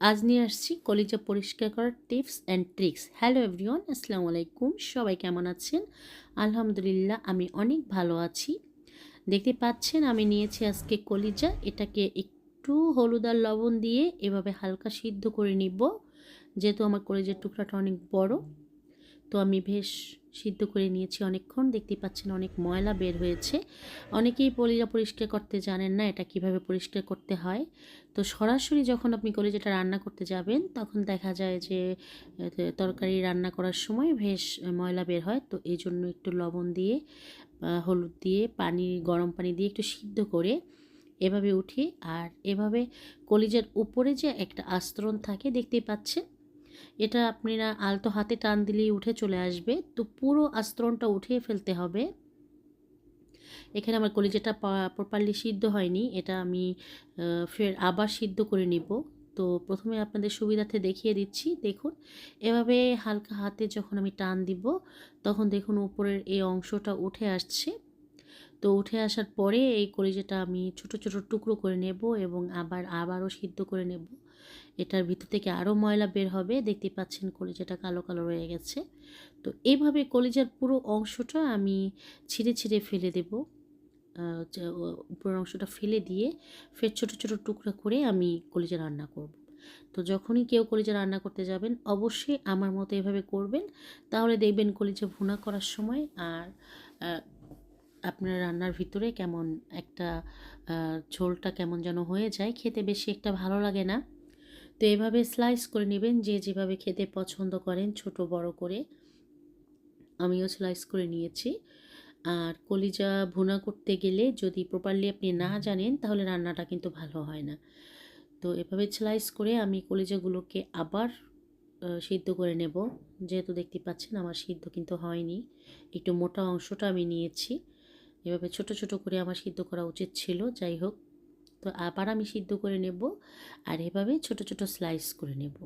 আজ নিয়ে আসছি কলিজা পরিষ্কার করার tips and tricks hello everyone আসসালামু আলাইকুম। সবাই কেমন আছেন? আলহামদুলিল্লাহ, আমি অনেক ভালো আছি। দেখতে পাচ্ছেন, আমি নিয়েছি আজকে কলিজা। এটাকে একটু হলুদ আর লবণ দিয়ে এভাবে হালকা সিদ্ধ করে নিব। যেহেতু আমার কলিজার টুকরাটা অনেক বড় তো আমি বেশ সিদ্ধ করে নিয়েছি অনেকক্ষণ। দেখতে পাচ্ছেন অনেক ময়লা বের হয়েছে। অনেকেই কলিজা পরিষ্কার করতে জানেন না এটা কীভাবে পরিষ্কার করতে হয়। তো সরাসরি যখন আপনি কলিজাটা রান্না করতে যাবেন, তখন দেখা যায় যে তরকারি রান্না করার সময় বেশ ময়লা বের হয়। তো এই জন্য একটু লবণ দিয়ে হলুদ দিয়ে, পানি, গরম পানি দিয়ে একটু সিদ্ধ করে এভাবে উঠি আর এভাবে কলিজার উপরে যে একটা আস্তরণ থাকে, দেখতেই পাচ্ছেন এটা আপনারা আলতো হাতে টান দিলেই উঠে চলে আসবে। তো পুরো আস্তরণটা উঠিয়ে ফেলতে হবে। এখানে আমার কলিজাটা প্রপারলি সিদ্ধ হয়নি। এটা আমি ফের আবার সিদ্ধ করে নিব। তো প্রথমে আপনাদের সুবিধার্থে দেখিয়ে দিচ্ছি। দেখুন, এভাবে হালকা হাতে যখন আমি টান দিব, তখন দেখুন উপরের এই অংশটা উঠে আসছে। তো উঠে আসার পরে এই কলিজাটা আমি ছোট ছোট টুকরো করে নেব এবং আবার, আবারও সিদ্ধ করে নেব। এটার ভিতর থেকে আরও ময়লা বের হবে দেখতে পাচ্ছেন কলিজাটা কালো কালো রয়ে গেছে। তো এইভাবে কলিজার পুরো অংশটা আমি ছিঁড়ে ছিঁড়ে ফেলে দেব। উপরের অংশটা ফেলে দিয়ে ফের ছোট ছোট টুকরা করে আমি কলিজা রান্না করব। তো যখনই কেউ কলিজা রান্না করতে যাবেন, অবশ্যই আমার মতো এভাবে করবেন। তাহলে দেখবেন কলিজা ভুনা করার সময় আর আপনার রান্নার ভিতরে কেমন একটা ঝোলটা কেমন যেন হয়ে যায়, খেতে বেশি একটা ভালো লাগে না। তো এভাবে স্লাইস করে নেবেন যে যেভাবে খেতে পছন্দ করেন ছোট বড় করে। আমিও স্লাইস করে নিয়েছি। আর কলিজা ভুনা করতে গেলে যদি প্রপারলি আপনি না জানেন তাহলে রান্নাটা কিন্তু ভালো হয় না। তো এভাবে স্লাইস করে আমি কলিজাগুলোকে আবার সিদ্ধ করে নেব। যেহেতু দেখতে পাচ্ছেন আমার সিদ্ধ কিন্তু হয়নি। একটু মোটা অংশটা আমি নিয়েছি। এভাবে ছোট ছোট করে আমার সিদ্ধ করা উচিত ছিল। যাই হোক তো আবার আমি সিদ্ধ করে নেব আর এভাবে ছোট ছোট স্লাইস করে নেব।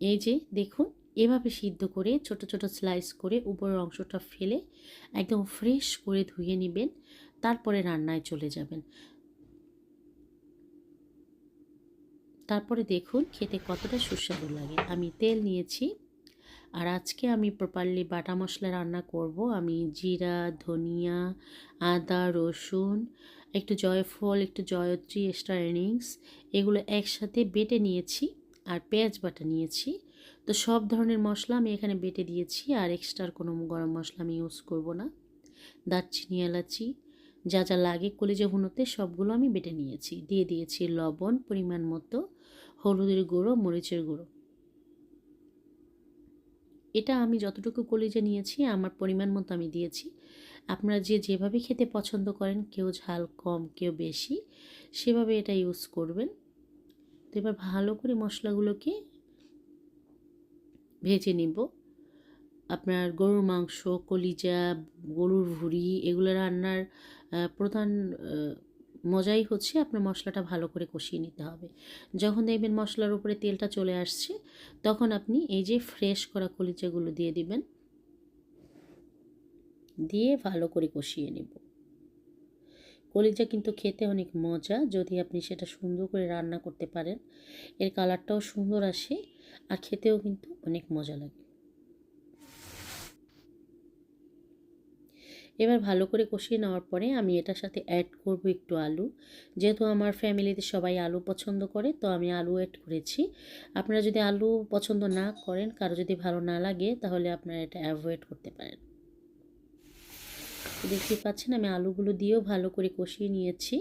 এই যে দেখুন, এভাবে সিদ্ধ করে ছোট ছোট স্লাইস করে উপরের অংশটা ফেলে একদম ফ্রেশ করে ধুয়ে নেবেন, তারপরে রান্নায় চলে যাবেন। তারপরে দেখুন খেতে কতটা সুস্বাদু লাগে। আমি তেল নিয়েছি আর আজকে আমি প্রপারলি বাটা মশলা রান্না করব। আমি জিরা, ধনিয়া, আদা, রসুন, একটু জয়ফল, একটু জয়ত্রী এক্সট্রা ইনিংস এগুলো একসাথে বেটে নিয়েছি আর পেঁয়াজ বাটা নিয়েছি। তো সব ধরনের মশলা আমি এখানে বেটে দিয়েছি আর এক্সট্রার কোনো গরম মশলা আমি ইউজ করব না। দারচিনি, এলাচি যা যা লাগে কলিজা ভুনোতে সবগুলো আমি বেটে নিয়েছি। দিয়ে দিয়েছি লবণ পরিমাণ মতো, হলুদের গুঁড়ো, মরিচের গুঁড়ো। এটা আমি যতটুকু কলিজা নিয়েছি, আমার পরিমাণ মতো আমি দিয়েছি। আপনারা যে যেভাবে খেতে পছন্দ করেন, কেউ ঝাল কম, কেউ বেশি, সেভাবে এটা ইউজ করবেন। তো এবার ভালো করে মশলাগুলোকে ভেজে নিব। আপনার গরুর মাংস, কলিজা, গরুর ভুড়ি, এগুলো রান্নার প্রধান মজাই হচ্ছে আপনার মশলাটা ভালো করে কষিয়ে নিতে হবে। যখন দেখবেন মশলার উপরে তেলটা চলে আসছে, তখন আপনি এই যে ফ্রেশ করা কলিজাগুলো দিয়ে দিবেন। দিয়ে ভালো করে কষিয়ে নেব। কলিজা কিন্তু খেতে অনেক মজা, যদি আপনি সেটা সুন্দর করে রান্না করতে পারেন। এর কালারটাও সুন্দর আসে, আর খেতেও কিন্তু অনেক মজা লাগে। এবার ভালো করে কষিয়ে নেওয়ার পরে আমি এটার সাথে অ্যাড করব একটু আলু। যেহেতু আমার ফ্যামিলিতে সবাই আলু পছন্দ করে, তো আমি আলু অ্যাড করেছি। আপনারা যদি আলু পছন্দ না করেন, কারও যদি ভালো না লাগে, তাহলে আপনারা এটা অ্যাভয়েড করতে পারেন। দেখতে পাচ্ছেন, আমি আলুগুলো দিয়েও ভালো করে কষিয়ে নিয়েছি।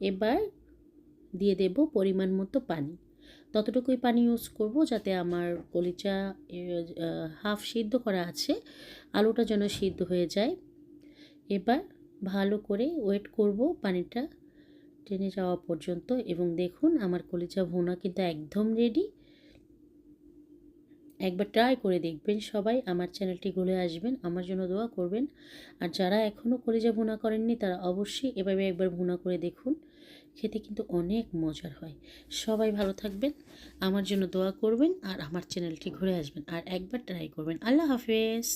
এবার দিয়ে দেব পরিমাণ মতো পানি। ততটুকুই পানি ইউজ করব যাতে আমার কলিচা হাফ সিদ্ধ করা আছে। আলুটা যেন সিদ্ধ হয়ে যায়। এবার ভালো করে ওয়েট করব পানিটা টেনে যাওয়া পর্যন্ত এবং দেখুন আমার কলিজা ভুনা কিন্তু একদম রেডি একবার ট্রাই করে দেখবেন সবাই, আমার চ্যানেলটি ঘুরে আসবেন, আমার জন্য দোয়া করবেন। আর যারা এখনও কলিজা ভুনা করেননি, তারা অবশ্যই এভাবে একবার ভুনা করে দেখুন, খেতে কিন্তু অনেক মজার হয়। সবাই ভালো থাকবেন, আমার জন্য দোয়া করবেন আর আমার চ্যানেলটি ঘুরে আসবেন। আর একবার ট্রাই করবেন। আল্লাহ হাফেজ!